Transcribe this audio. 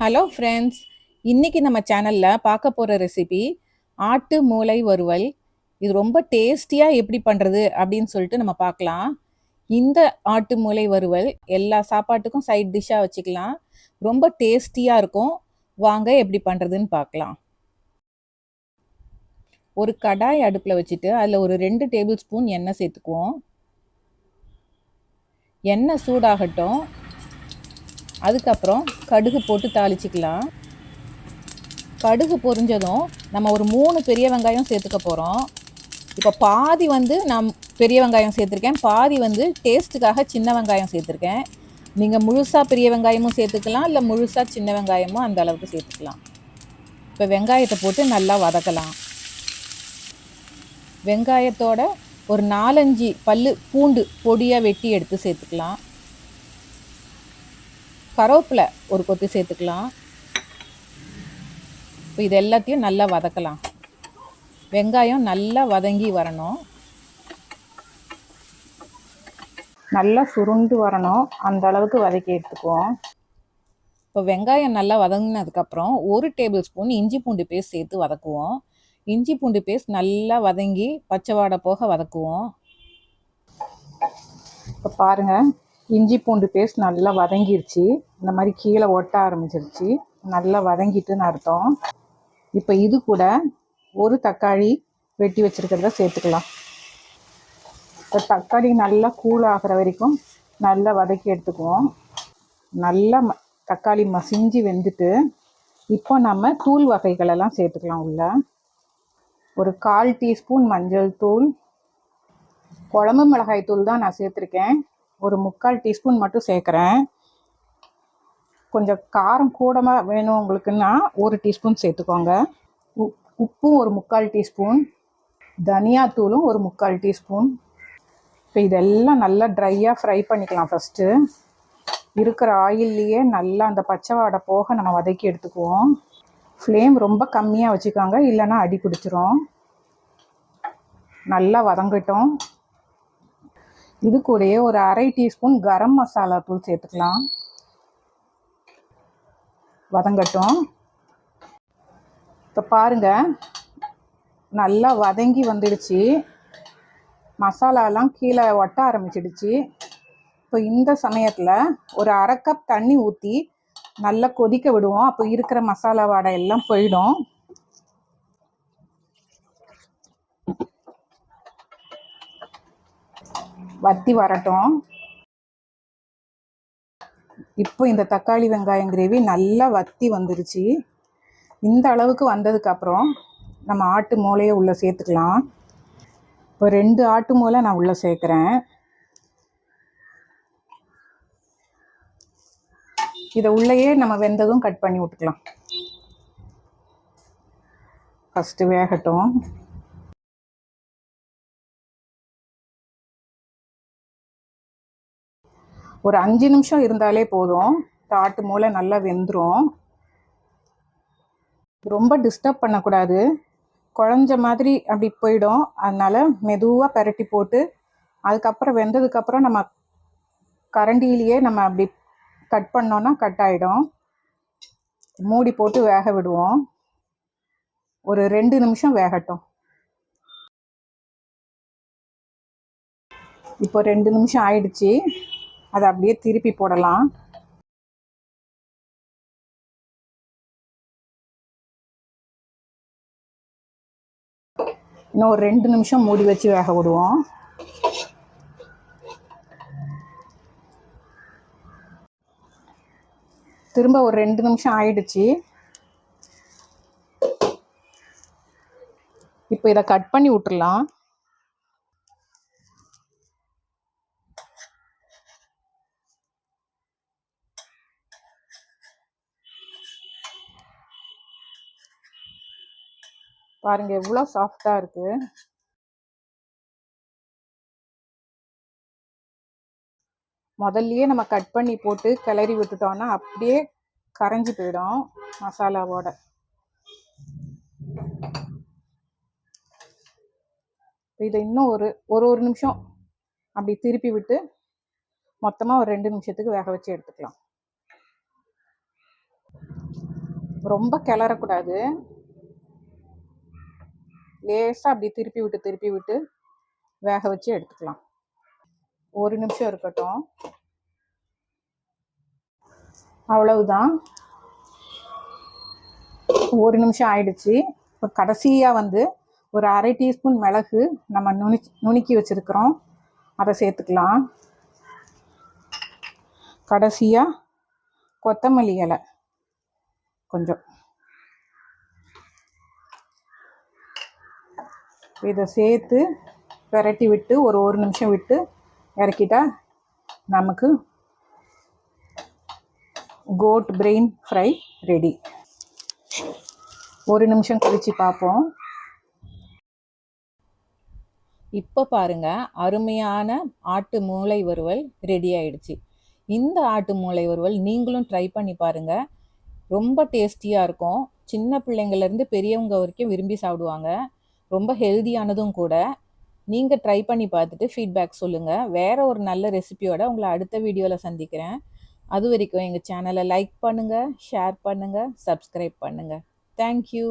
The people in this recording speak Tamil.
ஹலோ ஃப்ரெண்ட்ஸ் இன்னைக்கு நம்ம சேனலில் பார்க்க போகிற ரெசிபி ஆட்டு மூளை வறுவல். இது ரொம்ப டேஸ்டியாக எப்படி பண்ணுறது அப்படின்னு சொல்லிட்டு நம்ம பார்க்கலாம். இந்த ஆட்டு மூளை வறுவல் எல்லா சாப்பாட்டுக்கும் சைட் டிஷ்ஷாக வச்சுக்கலாம். ரொம்ப டேஸ்டியாக இருக்கும். வாங்க எப்படி பண்ணுறதுன்னு பார்க்கலாம். ஒரு கடாய் அடுப்பில் வச்சுட்டு அதில் ஒரு ரெண்டு டேபிள் ஸ்பூன் எண்ணெய் சேர்த்துக்குவோம். எண்ணெய் சூடாகட்டும். அதுக்கப்புறம் கடுகு போட்டு தாளிச்சிக்கலாம். கடுகு பொரிஞ்சதும் நம்ம ஒரு மூணு பெரிய வெங்காயம் சேர்த்துக்க போகிறோம் இப்போ பாதி வந்து நான் பெரிய வெங்காயம் சேர்த்துருக்கேன். பாதி வந்து டேஸ்ட்டுக்காக சின்ன வெங்காயம் சேர்த்துருக்கேன். நீங்கள் முழுசாக பெரிய வெங்காயமும் சேர்த்துக்கலாம் இல்லை முழுசாக சின்ன வெங்காயமும் அந்த அளவுக்கு சேர்த்துக்கலாம். இப்போ வெங்காயத்தை போட்டு நல்லா வதக்கலாம். வெங்காயத்தோட ஒரு நாலஞ்சு பல் பூண்டு பொடியாக வெட்டி எடுத்து சேர்த்துக்கலாம். கருவேப்பிலை ஒரு கொத்து சேர்த்துக்கலாம். இப்போ இது எல்லாத்தையும் நல்லா வதக்கலாம். வெங்காயம் நல்லா வதங்கி வரணும். நல்லா சுருண்டு வரணும். அந்த அளவுக்கு வதக்கி எடுத்துக்குவோம். இப்போ வெங்காயம் நல்லா வதங்கினதுக்கப்புறம் ஒரு டேபிள் ஸ்பூன் இஞ்சி பூண்டு பேஸ்ட் சேர்த்து வதக்குவோம். இஞ்சி பூண்டு பேஸ்ட் நல்லா வதங்கி பச்சை வாடை போக வதக்குவோம். இப்போ பாருங்கள் இஞ்சி பூண்டு பேஸ்ட் நல்லா வதங்கிருச்சு. இந்த மாதிரி கீழே ஒட்ட ஆரம்பிச்சிருச்சு. நல்லா வதங்கிட்டுன்னு அர்த்தம். இப்போ இது கூட ஒரு தக்காளி வெட்டி வச்சுருக்கிறத சேர்த்துக்கலாம். இப்போ தக்காளி நல்லா கூல் ஆகிற வரைக்கும் நல்லா வதக்கி எடுத்துக்குவோம். நல்லா ம தக்காளி மசிஞ்சு வெந்துட்டு இப்போ நம்ம தூள் வகைகளெல்லாம் சேர்த்துக்கலாம் உள்ள. ஒரு கால் டீஸ்பூன் மஞ்சள் தூள். குழம்பு மிளகாய் தூள் தான் நான் சேர்த்துருக்கேன். ஒரு முக்கால் டீஸ்பூன் மட்டும் சேர்க்குறேன். கொஞ்சம் காரம் கூடமாக வேணும் உங்களுக்குன்னா ஒரு டீஸ்பூன் சேர்த்துக்கோங்க. உப்பும் ஒரு முக்கால் டீஸ்பூன். தனியாத்தூளும் ஒரு முக்கால் டீஸ்பூன். இப்போ இதெல்லாம் நல்லா ட்ரையாக ஃப்ரை பண்ணிக்கலாம் ஃபஸ்ட்டு இருக்கிற ஆயில்லையே நல்லா அந்த பச்சை வாடை போக நம்ம வதக்கி எடுத்துக்குவோம். ஃப்ளேம் ரொம்ப கம்மியாக வச்சுக்கோங்க இல்லைன்னா அடி பிடிச்சிரும். நல்லா வதங்கட்டும். இது கூடயே ஒரு அரை டீஸ்பூன் கரம் மசாலா தூள் சேர்த்துக்கலாம். வதங்கட்டும். இப்போ பாருங்க நல்லா வதங்கி வந்துடுச்சு. மசாலாலாம் கீழே ஒட்ட ஆரம்பிச்சிடுச்சு. இப்போ இந்த சமயத்தில் ஒரு அரை கப் தண்ணி ஊற்றி நல்லா கொதிக்க விடுவோம். அப்போ இருக்கிற மசாலா வாடை எல்லாம் போயிடும். வத்தி வரட்டும். இப்போ இந்த தக்காளி வெங்காயம் கிரேவி நல்லா வத்தி வந்துருச்சு. இந்த அளவுக்கு வந்ததுக்கப்புறம் நம்ம ஆட்டு மூளையை உள்ளே சேர்த்துக்கலாம். இப்போ ரெண்டு ஆட்டு மூளை நான் உள்ளே சேர்க்குறேன். இதை உள்ளேயே நம்ம வெந்ததும் கட் பண்ணி விட்டுக்கலாம். ஃபஸ்ட்டு வேகட்டும். ஒரு அஞ்சு நிமிஷம் இருந்தாலே போதும். தாட்டு மூளை நல்லா வெந்துடும் ரொம்ப டிஸ்டர்ப் பண்ணக்கூடாது. குழஞ்ச மாதிரி அப்படி போயிடும். அதனால் மெதுவாக பரட்டி போட்டு அதுக்கப்புறம் வெந்ததுக்கப்புறம் நம்ம கரண்டியிலேயே நம்ம அப்படி கட் பண்ணோன்னா கட் ஆகிடும் மூடி போட்டு வேக விடுவோம். ஒரு ரெண்டு நிமிஷம் வேகட்டும். இப்போ ரெண்டு நிமிஷம் ஆயிடுச்சு. அதை அப்படியே திருப்பி போடலாம். இன்னும் ஒரு ரெண்டு நிமிஷம் மூடி வச்சு வேக விடுவோம். திரும்ப ஒரு ரெண்டு நிமிஷம் ஆயிடுச்சு. இப்போ இதை கட் பண்ணி விட்டுறலாம். பாருங்க எவ்வளோ சாஃப்டாக இருக்கு. முதல்லையே நம்ம கட் பண்ணி போட்டு கிளறி விட்டுட்டோம்னா அப்படியே கரைஞ்சி போயிடும் மசாலாவோட. இதை இன்னும் ஒரு ஒரு ஒரு நிமிஷம் அப்படி திருப்பி விட்டு மொத்தமாக ஒரு ரெண்டு நிமிஷத்துக்கு வேக வச்சு எடுத்துக்கலாம். ரொம்ப கிளறக்கூடாது. லேசாக அப்படி திருப்பி விட்டு திருப்பி விட்டு வேக வச்சு எடுத்துக்கலாம். ஒரு நிமிஷம் இருக்கட்டும். அவ்வளவுதான். ஒரு நிமிஷம் ஆயிடுச்சு. இப்போ கடைசியாக வந்து ஒரு அரை டீஸ்பூன் மிளகு நம்ம நுனி நுணுக்கி வச்சுருக்கிறோம். அதை சேர்த்துக்கலாம். கடைசியாக கொத்தமல்லி இலை கொஞ்சம். இதை சேர்த்து பெரட்டி விட்டு ஒரு ஒரு நிமிஷம் விட்டு இறக்கிட்டா நமக்கு கோட் பிரெயின் ஃப்ரை ரெடி ஒரு நிமிஷம் கழித்து பார்ப்போம். இப்போ பாருங்க அருமையான ஆட்டு மூளை வறுவல் ரெடி ஆயிடுச்சு. இந்த ஆட்டு மூளை வறுவல் நீங்களும் ட்ரை பண்ணி பாருங்க. ரொம்ப டேஸ்டியாக இருக்கும். சின்ன பிள்ளைங்கள்லேருந்து பெரியவங்க வரைக்கும் விரும்பி சாப்பிடுவாங்க. ரொம்ப ஹெல்தியானதும் கூட நீங்கள் ட்ரை பண்ணி பார்த்துட்டு ஃபீட்பேக் சொல்லுங்கள் வேறு ஒரு நல்ல ரெசிபியோட உங்களை அடுத்த வீடியோவில் சந்திக்கிறேன். அது வரைக்கும் எங்கள் சேனலை லைக் பண்ணுங்கள் ஷேர் பண்ணுங்கள் சப்ஸ்கிரைப் பண்ணுங்கள் தேங்க்யூ